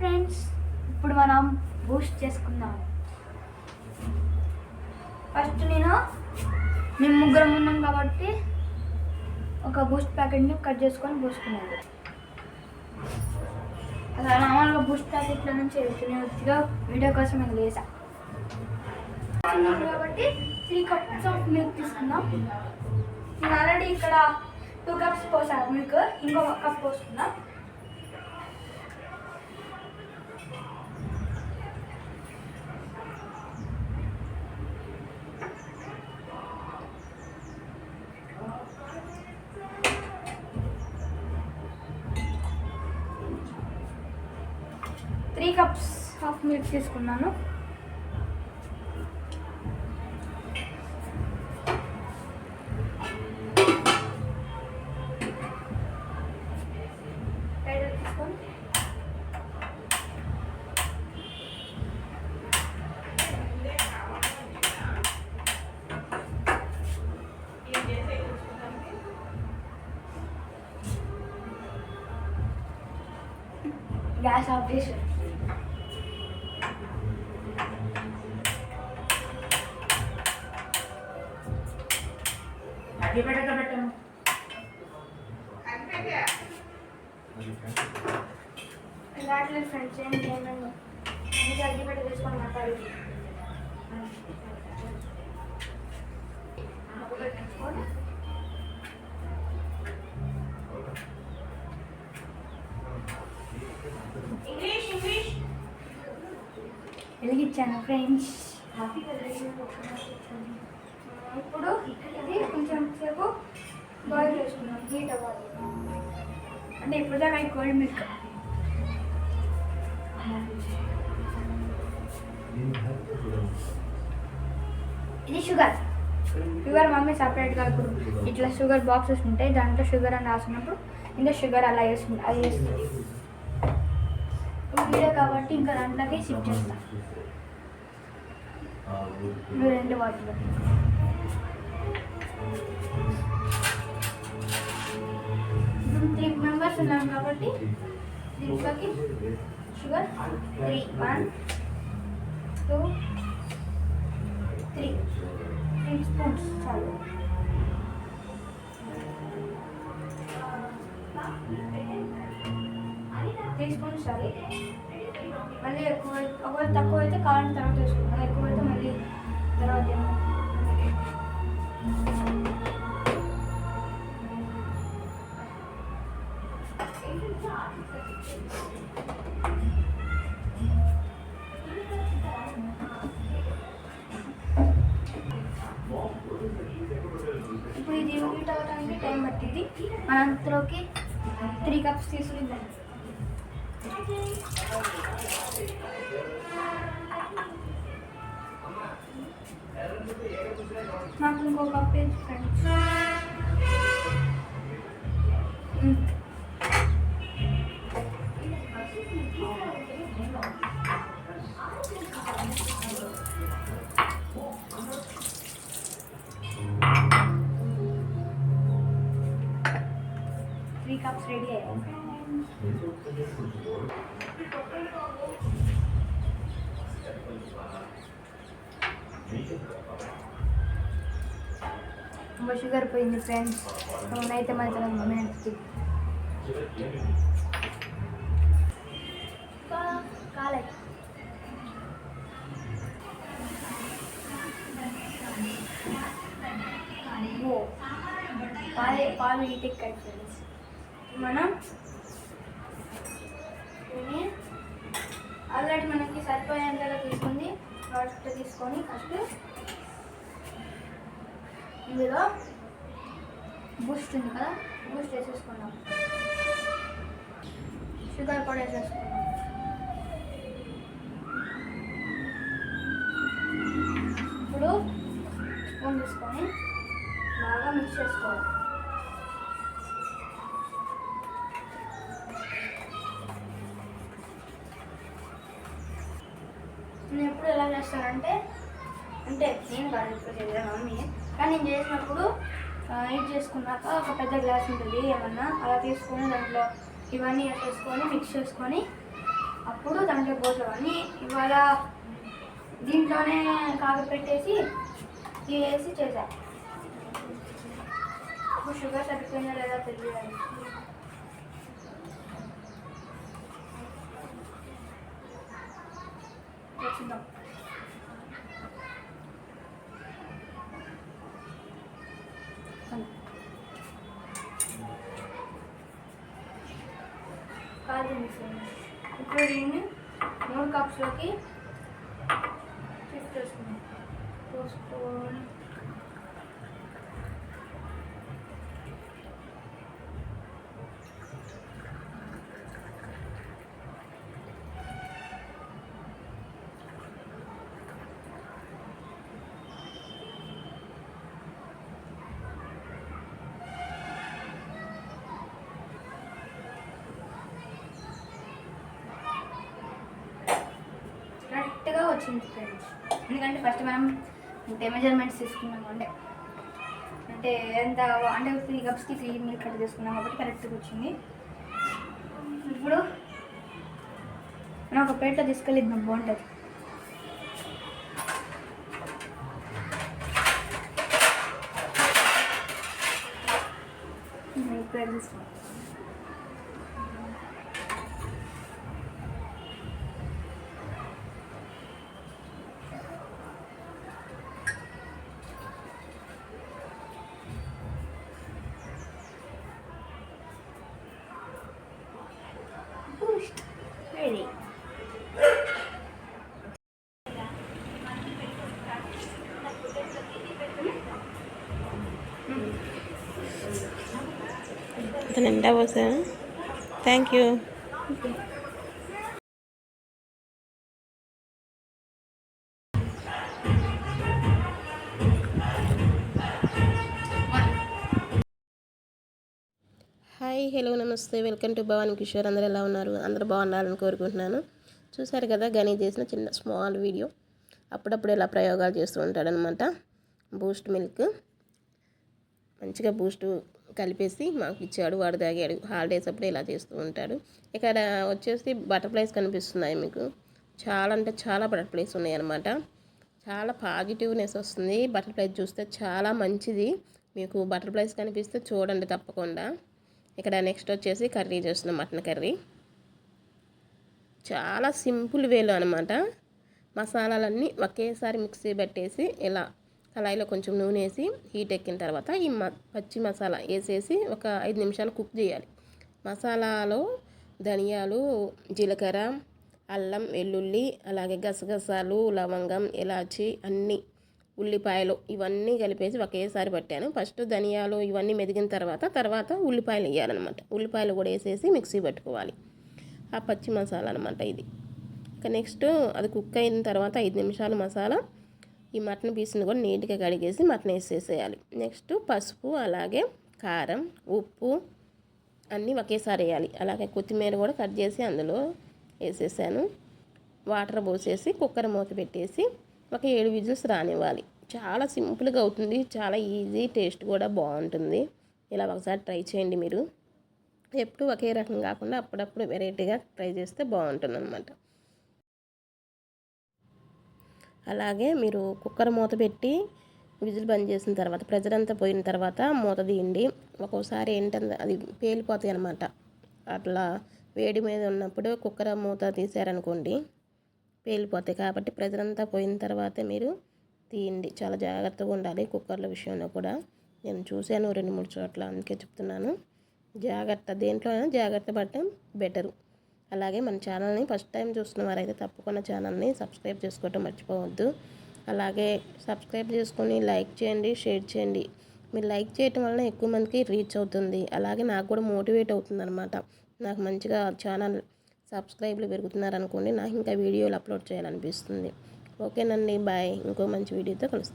Friends ఇప్పుడు మనం Boost చేసుకుందాం. ఫస్ట్ నేను మేము ముగ్గురం ఉన్నాం కాబట్టి ఒక బూస్ట్ ప్యాకెట్ని కట్ చేసుకొని పోసుకున్నాను. అలా నార్మల్గా బూస్ట్ ప్యాకెట్ల నుంచి వెళ్తూనే వచ్చిగా వీడియో కోసం నేను వేసా కాబట్టి త్రీ కప్స్ ఆఫ్ మిల్క్ తీసుకుందాం. నేను ఆల్రెడీ ఇక్కడ టూ కప్స్ పోసాను మిల్క్ ఇంకో కప్ పోసుకుందాం. కప్స్ హాఫ్ మిల్క్ తీసుకున్నాను. గ్యాస్ ఆఫ్ చేసి అగ్గి పెట్టక పెట్టము రావట్లేదు ఫ్రెండ్స్ ఏం చేయండి ఇంకా అగ్గిపెట్ట తీసుకొని మాట్లాడి ఇంగ్లీష్ ఇంగ్లీష్ వెలిగించాను ఫ్రెండ్స్ ఇప్పుడు ఇది కొంచెం సేపు బాయిల్ చేసుకున్నాం హీట్ అవ్వాలి. అంటే ఇప్పుడు దాకా కోల్డ్ మిల్క్ ఇది షుగర్ షుగర్ మమ్మీ సపరేట్గా ఇప్పుడు ఇట్లా షుగర్ బాక్సెస్ ఉంటాయి దాంట్లో షుగర్ అని రాసినప్పుడు ఇంకా షుగర్ అలా వేస్తుంది అది వేస్తుంది వీడియో కాబట్టి ఇంకా దాంట్లోకి షిఫ్ట్ చేస్తాను రెండు వాటిలో. మెంబర్స్ ఉన్నాం కాబట్టి దీంట్లోకి sugar three. One two three. Three spoons చాలు. త్రీ స్పూన్స్ చాలు. మళ్ళీ ఎక్కువ ఒకవేళ తక్కువ అయితే కావాలని తర్వాత వేసుకుంటాం ఎక్కువ అయితే మళ్ళీ తర్వాత ఇప్పుడు ఇది హీట్ అవ్వడానికి టైం పట్టింది మన అంతలోకి త్రీ కప్స్ తీసుకుందాం కప్స్ రెడీ అయ్యాయి ఇంకా షుగర్ పోయింది ఫ్రెండ్స్ అయితే మాత్రం మినిట్స్కి కాలే ఓ పాలు పాలు హీట్ ఎక్కాయి ఫ్రెండ్స్ మనం దీన్ని ఆల్రెడీ మనకి సరిపోయేంతగా తీసుకుంది. ప్రోడక్ట్ తీసుకొని ఫస్ట్ ఇందులో బూస్ట్ ఉంది కదా బూస్ట్ వేసేసుకున్నాం షుగర్ కూడా వేసేసుకున్నాం ఇప్పుడు స్పూన్ తీసుకొని బాగా మిక్స్ చేసుకోవాలి. నేను ఎప్పుడు ఎలా చేస్తానంటే అంటే నేను కాదు ఎప్పుడు చేద్దాం మమ్మీ. కానీ నేను చేసినప్పుడు హీట్ చేసుకున్నాక ఒక పెద్ద గ్లాస్ ఉంటుంది ఏమన్నా అలా తీసుకొని దాంట్లో ఇవన్నీ వేసేసుకొని మిక్స్ చేసుకొని అప్పుడు దాంట్లో పోసేవాడిని ఇవాళ దీంట్లోనే కాగ పెట్టేసి ఇవి వేసి చేశాను ఇప్పుడు షుగర్ సరిపోయిందా లేదా తెలియదు. చూద్దాం కాదు ఇప్పుడు దీన్ని మూడు కప్స్లోకి షిఫ్ట్ చేసుకున్నాం పోసుకొని కరెక్ట్గా వచ్చింది ఫ్రెండ్స్ ఎందుకంటే ఫస్ట్ మనం అంటే మెజర్మెంట్స్ తీసుకున్నాం అంటే అంటే ఎంత అంటే త్రీ కప్స్కి త్రీ మిల్క్ కట్ తీసుకున్నాం కాబట్టి కరెక్ట్గా వచ్చింది. ఇప్పుడు మనం ఒక ప్లేట్లో తీసుకెళ్ళిద్దాం బాగుంటుంది ప్లేట్ తీసుకున్నాం అది నిండా పోసా థ్యాంక్ యూ హాయ్ హలో నమస్తే. వెల్కమ్ టు భవాన్ కిషోర్ అందరు ఎలా ఉన్నారు? అందరు బాగుండాలని కోరుకుంటున్నాను. చూశారు కదా గని చేసిన చిన్న స్మాల్ వీడియో అప్పుడప్పుడు ఇలా ప్రయోగాలు చేస్తూ ఉంటాడనమాట బూస్ట్ మిల్క్ మంచిగా బూస్ట్ కలిపేసి మాకు ఇచ్చాడు వాడు తాగాడు. హాలిడేస్ అప్పుడు ఇలా చేస్తూ ఉంటాడు. ఇక్కడ వచ్చేసి బటర్ఫ్లైస్ కనిపిస్తున్నాయి మీకు. చాలా అంటే చాలా బటర్ఫ్లైస్ ఉన్నాయి అనమాట చాలా పాజిటివ్నెస్ వస్తుంది. బటర్ఫ్లైస్ చూస్తే చాలా మంచిది. మీకు బటర్ఫ్లైస్ కనిపిస్తే చూడండి తప్పకుండా. ఇక్కడ నెక్స్ట్ వచ్చేసి కర్రీ చేస్తున్నాం మటన్ కర్రీ. చాలా సింపుల్ వేలో అనమాట మసాలాలన్నీ ఒకేసారి మిక్సీ పెట్టేసి ఇలా కళాయిలో కొంచెం నూనె వేసి హీట్ ఎక్కిన తర్వాత ఈ మ పచ్చి మసాలా వేసేసి ఒక ఐదు నిమిషాలు కుక్ చేయాలి. మసాలాలో ధనియాలు జీలకర్ర అల్లం వెల్లుల్లి అలాగే గసగసాలు లవంగం ఇలాచి అన్నీ ఉల్లిపాయలు ఇవన్నీ కలిపేసి ఒకేసారి పట్టాను. ఫస్ట్ ధనియాలు ఇవన్నీ మెదిగిన తర్వాత తర్వాత ఉల్లిపాయలు వేయాలన్నమాట. ఉల్లిపాయలు కూడా వేసేసి మిక్సీ పట్టుకోవాలి. ఆ పచ్చి మసాలా అనమాట ఇది. ఇక నెక్స్ట్ అది కుక్ అయిన తర్వాత ఐదు నిమిషాలు మసాలా ఈ మటన్ పీస్ని కూడా నీట్గా కడిగేసి మటన్ వేసేసేయాలి. నెక్స్ట్ పసుపు అలాగే కారం ఉప్పు అన్నీ ఒకేసారి వేయాలి. అలాగే కొత్తిమీర కూడా కట్ చేసి అందులో వేసేసాను. వాటర్ పోసేసి కుక్కర్ మూత పెట్టేసి ఒక ఏడు విజిల్స్ రానివ్వాలి. చాలా సింపుల్గా అవుతుంది. చాలా ఈజీ టేస్ట్ కూడా బాగుంటుంది. ఇలా ఒకసారి ట్రై చేయండి మీరు. ఎప్పుడు ఒకే రకం కాకుండా అప్పుడప్పుడు వెరైటీగా ట్రై చేస్తే బాగుంటుంది అనమాట అలాగే మీరు కుక్కర్ మూత పెట్టి విజిల్ బంద్ చేసిన తర్వాత ప్రెజర్ అంతా పోయిన తర్వాత మూత తీయండి. ఒక్కోసారి ఏంటంటే అది పేలిపోతాయి అనమాట అట్లా వేడి మీద ఉన్నప్పుడు కుక్కర్ మూత తీసారనుకోండి పేలిపోతాయి. కాబట్టి ప్రెజర్ అంతా పోయిన తర్వాతే మీరు తీయండి. చాలా జాగ్రత్తగా ఉండాలి కుక్కర్ల విషయంలో కూడా. నేను చూశాను రెండు మూడు చోట్ల అందుకే చెప్తున్నాను. జాగ్రత్త దేంట్లో జాగ్రత్త పడటం బెటరు. అలాగే మన ఛానల్ని ఫస్ట్ టైం చూస్తున్న వారైతే తప్పకుండా ఛానల్ని సబ్స్క్రైబ్ చేసుకోవటం మర్చిపోవద్దు. అలాగే సబ్స్క్రైబ్ చేసుకొని లైక్ చేయండి షేర్ చేయండి. మీరు లైక్ చేయటం వలన ఎక్కువ మందికి రీచ్ అవుతుంది. అలాగే నాకు కూడా మోటివేట్ అవుతుంది అనమాట నాకు మంచిగా ఛానల్ సబ్స్క్రైబ్లు పెరుగుతున్నారనుకోండి నాకు ఇంకా వీడియోలు అప్లోడ్ చేయాలనిపిస్తుంది. ఓకేనండి బాయ్. ఇంకో మంచి వీడియోతో కలుస్తాను